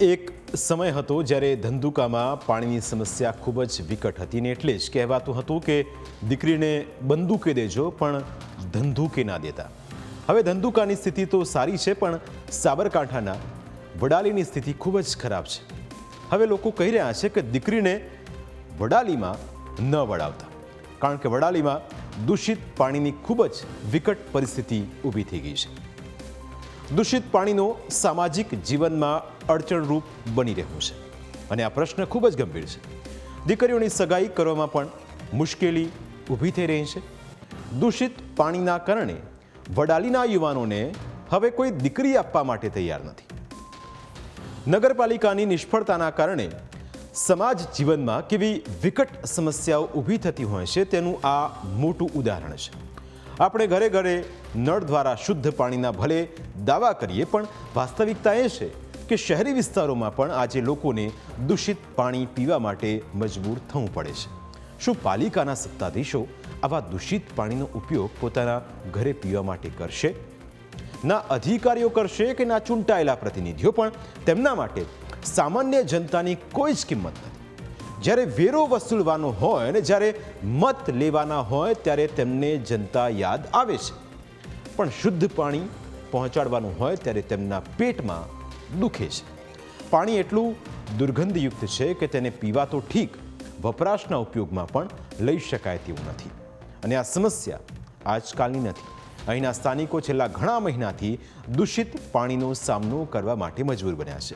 એક સમય હતો જ્યારે ધંધુકામાં પાણીની સમસ્યા ખૂબ જ વિકટ હતી ને એટલે જ કહેવાતું હતું કે દીકરીને બંદૂકે દેજો, પણ ધંધુકે ના દેતા. હવે ધંધુકાની સ્થિતિ તો સારી છે, પણ સાબરકાંઠાના વડાલીની સ્થિતિ ખૂબ જ ખરાબ છે. હવે લોકો કહી રહ્યા છે કે દીકરીને વડાલીમાં ન વડાવતા કારણ કે વડાલીમાં દૂષિત પાણીની ખૂબ જ વિકટ પરિસ્થિતિ ઊભી થઈ ગઈ છે. દૂષિત પાણીનો સામાજિક જીવનમાં અડચણરૂપ બની રહ્યું છે. અને આ પ્રશ્ન ખૂબ જ ગંભીર છે. દીકરીઓની સગાઈ કરવામાં પણ મુશ્કેલી ઊભી થઈ રહી છે. દૂષિત પાણીના કારણે વડાલીના યુવાનોને હવે કોઈ દીકરી આપવા માટે તૈયાર નથી. નગરપાલિકાની નિષ્ફળતાના કારણે સમાજ જીવનમાં કેવી વિકટ સમસ્યાઓ ઊભી થતી હોય છે તેનું આ મોટું ઉદાહરણ છે. આપણે ઘરે ઘરે નળ દ્વારા શુદ્ધ પાણીના ભલે દાવા કરીએ પણ વાસ્તવિકતા એ છે કે શહેરી વિસ્તારોમાં પણ આજે લોકોને દૂષિત પાણી પીવા માટે મજબૂર થવું પડે છે. શું પાલિકાના સત્તાધીશો આવા દૂષિત પાણીનો ઉપયોગ પોતાના ઘરે પીવા માટે કરશે? ના અધિકારીઓ કરશે કે ના ચૂંટાયેલા પ્રતિનિધિઓ પણ? તેમના માટે સામાન્ય જનતાની કોઈ જ કિંમત નથી. જ્યારે વેરો વસૂલવાનો હોય અને જ્યારે મત લેવાના હોય ત્યારે તેમને જનતા યાદ આવે છે. પણ શુદ્ધ પાણી પહોંચાડવાનું હોય ત્યારે તેમના પેટમાં દુખે છે. પાણી એટલું દુર્ગંધયુક્ત છે કે તેને પીવા તો ઠીક, વપરાશના ઉપયોગમાં પણ લઈ શકાય તેવું નથી. અને આ સમસ્યા આજકાલની નથી. અહીંના સ્થાનિકો છેલ્લા ઘણા મહિનાથી દૂષિત પાણીનો સામનો કરવા માટે મજબૂર બન્યા છે.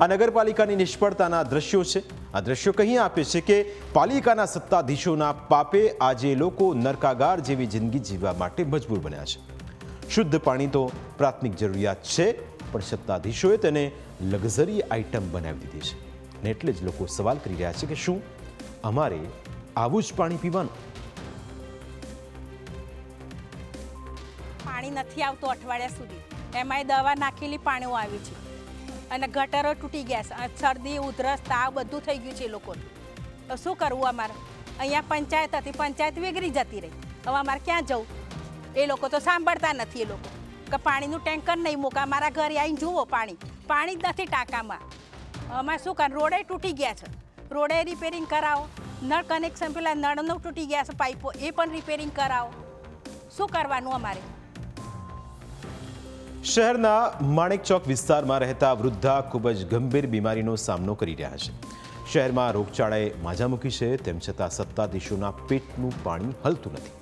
આ નગરપાલિકાની નિષ્ફળતાના દ્રશ્યો છે. આ દ્રશ્યો કહી આપે છે કે પાલિકાના સત્તાધીશોના પાપે આજે લોકો નરકાગાર જેવી જિંદગી જીવવા માટે મજબૂર બન્યા છે. શુદ્ધ પાણી તો પ્રાથમિક જરૂરિયાત છે પણ સત્તાધીશોએ તેને લક્ઝરી આઇટમ બનાવી દીધી છે. ને એટલે જ લોકો સવાલ કરી રહ્યા છે કે શું અમારે આવું જ પાણી પીવાનું? પાણી નથી આવતું અઠવાડિયા સુધી. એમાંય દવા નાખેલી પાણીઓ આવી છે. અને ગટરો તૂટી ગયા છે. શરદી, ઉધરસ, તાવ બધું થઈ ગયું છે લોકોને. તો શું કરવું અમારે? અહીંયા પંચાયત હતી. પંચાયત વેગરી જતી રહી. હવે અમારે ક્યાં જવું? એ લોકો તો સાંભળતા નથી એ લોકો. કે પાણીનું ટેન્કર નહીં મૂકા મારા ઘરે આવીને જુઓ પાણી. પાણી જ નથી ટાંકામાં. અમારે શું કર, રોડે તૂટી ગયા છે. રોડે રિપેરિંગ કરાવો. નળ કનેક્શન પેલા નળનું તૂટી ગયા છે પાઇપો, એ પણ રિપેરિંગ કરાવો. શું કરવાનું અમારે? શહેરના માણેક ચોક વિસ્તારમાં રહેતા વૃદ્ધા ખૂબ જ ગંભીર બીમારીનો સામનો કરી રહ્યા છે. શહેરમાં રોગચાળાએ માજા મૂકી છે, તેમ છતાં સત્તાધીશોના પેટનું પાણી હલતું નથી.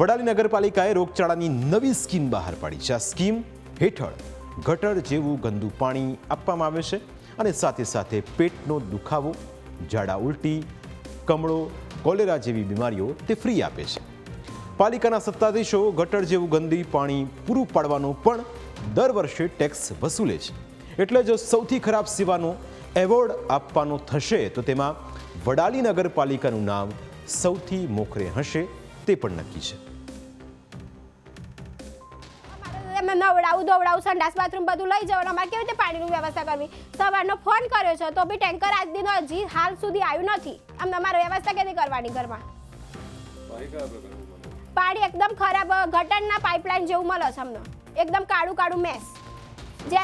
વડાલી નગરપાલિકાએ રોગચાળાની નવી સ્કીમ બહાર પાડી છે. આ સ્કીમ હેઠળ ગટર જેવું ગંદુ પાણી આપવામાં આવે છે અને સાથે સાથે પેટનો દુખાવો, ઝાડા ઉલટી, કમળો, કોલેરા જેવી બીમારીઓ તે ફ્રી આપે છે. પાલિકાના સત્તાધીશો ગટર જેવું ગંદી પાણી પૂરું પાડવાનો પણ દર વર્ષે ટેક્સ વસૂલે છે. એટલે જો સૌથી ખરાબ સેવાનો એવોર્ડ આપવાનો થશે તો તેમાં વડાલી નગરપાલિકાનું નામ સૌથી મોખરે હશે. તે પણ નક્કી છે. નવડાવું ધોવડાવું સંડાસ બાથરૂમ બધું લઈ જવાનું. અમારે કેવી રીતે પાણીની વ્યવસ્થા કરવી? સવારનો ફોન કર્યો છે તો બી ટેન્કર આજ દિનો હજી હાલ સુધી આવ્યું નથી. અમને અમારે વ્યવસ્થા કેવી કરવાની ઘરમાં? પાણી એકદમ ખરાબ ગટરના પાઇપલાઇન જેવું મળે છે અમને. એકદમ કાળું કાળું મેસ. જે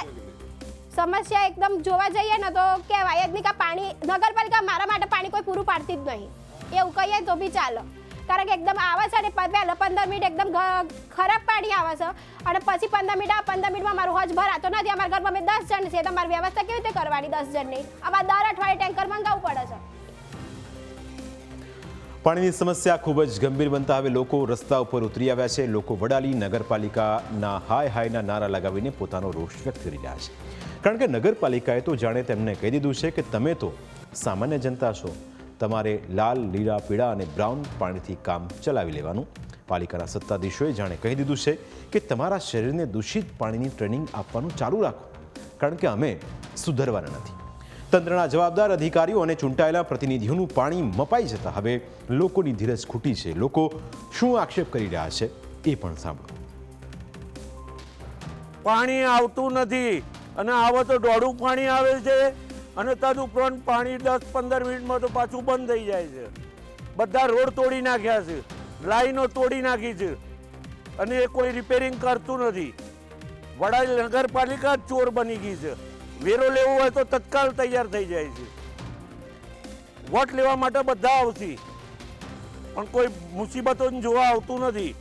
સમસ્યા એકદમ જોવા જઈએ ને તો કહેવાય જ નહીં કે પાણી નગરપાલિકા મારા માટે પાણી કોઈ પૂરું પાડતી જ નહીં. એવું કહીએ તો બી ચાલે. કારણ કે એકદમ આવે છે અને પહેલાં પંદર મિનિટ એકદમ ખરાબ પાણી આવે છે. અને પછી પંદર મિનિટ, આ પંદર મિનિટમાં મારું હજ ભરાતો નથી. અમારા ઘરમાં અમે દસ જણ છે. તમારી વ્યવસ્થા કેવી રીતે કરવાની દસ જણની? અમારે દર અઠવાડિયે ટેન્કર મંગાવવું પડે છે. પાણીની સમસ્યા ખૂબ જ ગંભીર બનતા હવે લોકો રસ્તા ઉપર ઉતરી આવ્યા છે. લોકો વડાલી નગરપાલિકાના હાય હાયના નારા લગાવીને પોતાનો રોષ વ્યક્ત કરી રહ્યા છે. કારણ કે નગરપાલિકાએ તો જાણે તેમને કહી દીધું છે કે તમે તો સામાન્ય જનતા છો. તમારે લાલ, લીલા, પીળા અને બ્રાઉન પાણીથી કામ ચલાવી લેવાનું. પાલિકાના સત્તાધીશોએ જાણે કહી દીધું છે કે તમારા શરીરને દૂષિત પાણીની ટ્રેનિંગ આપવાનું ચાલુ રાખો, કારણ કે અમે સુધરવાના નથી. તંત્રના જવાબદાર અધિકારીઓ અને ચૂંટાયેલા પ્રતિનિધિઓનું પાણી મપાઈ જતા હવે લોકોની ધીરજ ખૂટી છે. લોકો શું આક્ષેપ કરી રહ્યા છે એ પણ સાંભળો. પાણી આવતું નથી અને આવે તો દોડું પાણી આવે છે. અને તદુપરાંત પાણી દસ પંદર મિનિટમાં તો પાછું બંધ થઈ જાય છે. બધા રોડ તોડી નાખ્યા છે. લાઈનો તોડી નાખી છે. અને એ કોઈ રિપેરિંગ કરતું નથી. વડા નગરપાલિકા ચોર બની ગઈ છે. વેરો લેવો હોય તો તત્કાલ તૈયાર થઈ જાય છે. વોટ લેવા માટે બધા આવશે. પણ કોઈ મુસીબતો જોવા આવતું નથી.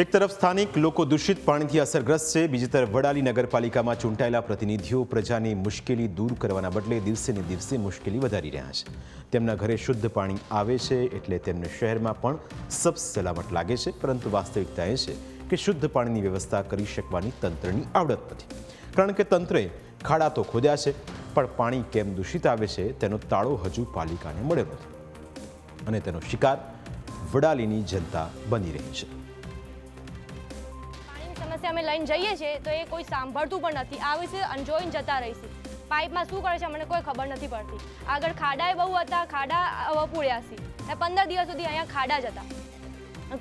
એક તરફ સ્થાનિક લોકો દૂષિત પાણીથી અસરગ્રસ્ત છે, બીજી તરફ વડાલી નગરપાલિકામાં ચૂંટાયેલા પ્રતિનિધિઓ પ્રજાની મુશ્કેલી દૂર કરવાના બદલે દિવસે ને દિવસે મુશ્કેલી વધારી રહ્યા છે. તેમના ઘરે શુદ્ધ પાણી આવે છે એટલે તેમને શહેરમાં પણ સબ સલામત લાગે છે, પરંતુ વાસ્તવિકતા એ છે કે શુદ્ધ પાણીની વ્યવસ્થા કરી શકવાની તંત્રની આવડત નથી. કારણ કે તંત્રે ખાડા તો ખોદ્યા છે, પણ પાણી કેમ દૂષિત આવે છે તેનો તાળો હજુ પાલિકાને મળ્યો નથી. અને તેનો શિકાર વડાલીની જનતા બની રહી છે. સમસ્યા અમે લઈને જઈએ છીએ તો એ કોઈ સાંભળતું પણ નથી. આ છે અને જોઈને જતા રહીશું પાઇપમાં શું કરે છે મને કોઈ ખબર નથી પડતી. આગળ ખાડાએ બહુ હતા ખાડા હવે પૂર્યા છે. એ પંદર દિવસ સુધી અહીંયા ખાડા જ હતા.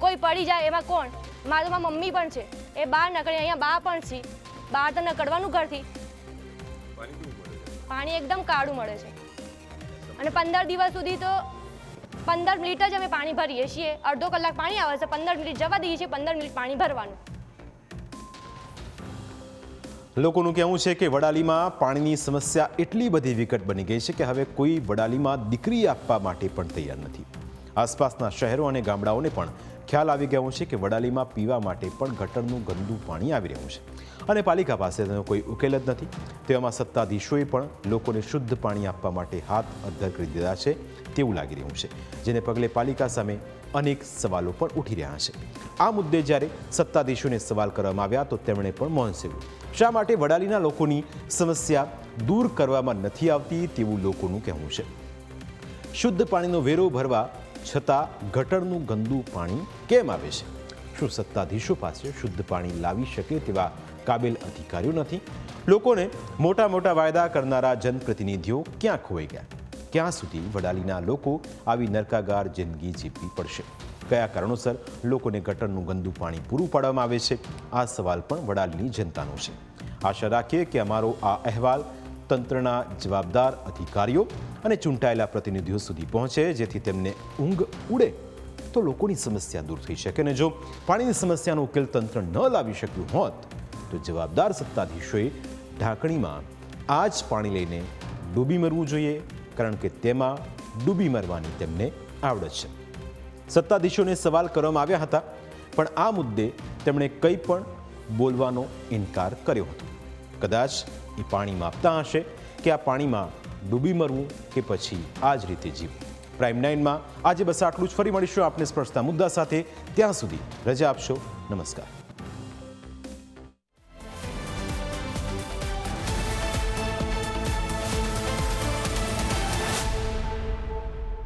કોઈ પડી જાય એમાં કોણ? મારું માં મમ્મી પણ છે. એ બહાર નકળે અહીંયા બા પણ છે. બહાર તો નકળવાનું ઘરથી. પાણી એકદમ કાળું મળે છે. અને પંદર દિવસ સુધી તો પંદર મિનિટ જ અમે પાણી ભરીએ છીએ. અડધો કલાક પાણી આવે છે. પંદર મિનિટ જવા દઈએ છીએ પંદર મિનિટ પાણી ભરવાનું. લોકોનું કહેવું છે કે વડાલીમાં પાણીની સમસ્યા એટલી બધી વિકટ બની ગઈ છે કે હવે કોઈ વડાલીમાં દીકરી આપવા માટે પણ તૈયાર નથી. આસપાસના શહેરો અને ગામડાઓને પણ ખ્યાલ આવી ગયો છે કે વડાલીમાં પીવા માટે પણ ગટરનું ગંદુ પાણી આવી રહ્યું છે. અને પાલિકા પાસે તેનો કોઈ ઉકેલ જ નથી. તેવામાં સત્તાધીશોએ પણ લોકોને શુદ્ધ પાણી આપવા માટે હાથ અદ્ધર કરી દીધા છે તેવું લાગી રહ્યું છે, જેને પગલે પાલિકા સામે અનેક સવાલો પણ ઉઠી રહ્યા છે. આ મુદ્દે જ્યારે સત્તાધીશોને સવાલ કરવામાં આવ્યા તો તેમણે પણ મૌન સેવ્યું. શા માટે વડાલીના લોકોની સમસ્યા દૂર કરવામાં નથી આવતી તેવું લોકોનું કહેવું છે. શુદ્ધ પાણીનો વેરો ભરવા છતાં ગટરનું ગંદુ પાણી કેમ આવે છે? શું સત્તાધીશો પાસે શુદ્ધ પાણી લાવી શકે તેવા કાબેલ અધિકારીઓ નથી. લોકોને મોટા મોટા વાયદા કરનારા જનપ્રતિનિધિઓ ક્યાં ખોવાઈ ગયા? ક્યાં સુધી વડાલીના લોકો આવી નરકાગાર જિંદગી જીવવી પડશે? કયા કારણોસર લોકોને ગટરનું ગંદુ પાણી પૂરું પાડવામાં આવે છે? આ સવાલ પણ વડાલીની જનતાનો છે. આશા રાખીએ કે અમારો આ અહેવાલ તંત્રના જવાબદાર અધિકારીઓ અને ચૂંટાયેલા પ્રતિનિધિઓ સુધી પહોંચે, જેથી તેમને ઊંઘ ઉડે તો લોકોની સમસ્યા દૂર થઈ શકે. અને જો પાણીની સમસ્યાનો ઉકેલ તંત્ર ન લાવી શક્યું હોત તો જવાબદાર સત્તાધીશોએ ઢાંકણીમાં આ જ પાણી લઈને ડૂબી મરવું જોઈએ, કારણ કે તેમાં ડૂબી મરવાની તેમને આવડત છે. સત્તાધીશોને સવાલ કરવામાં આવ્યા હતા, પણ આ મુદ્દે તેમણે કંઈ પણ બોલવાનો ઇનકાર કર્યો હતો. કદાચ એ પાણી માપતા હશે કે આ પાણીમાં ડૂબી મરવું કે પછી આ જ રીતે જીવવું પ્રાઇમ નાઇનમાં આજે બસ આટલું જ. ફરી મળીશું આપને સ્પર્શતા મુદ્દા સાથે. ત્યાં સુધી રજા આપશો. નમસ્કાર.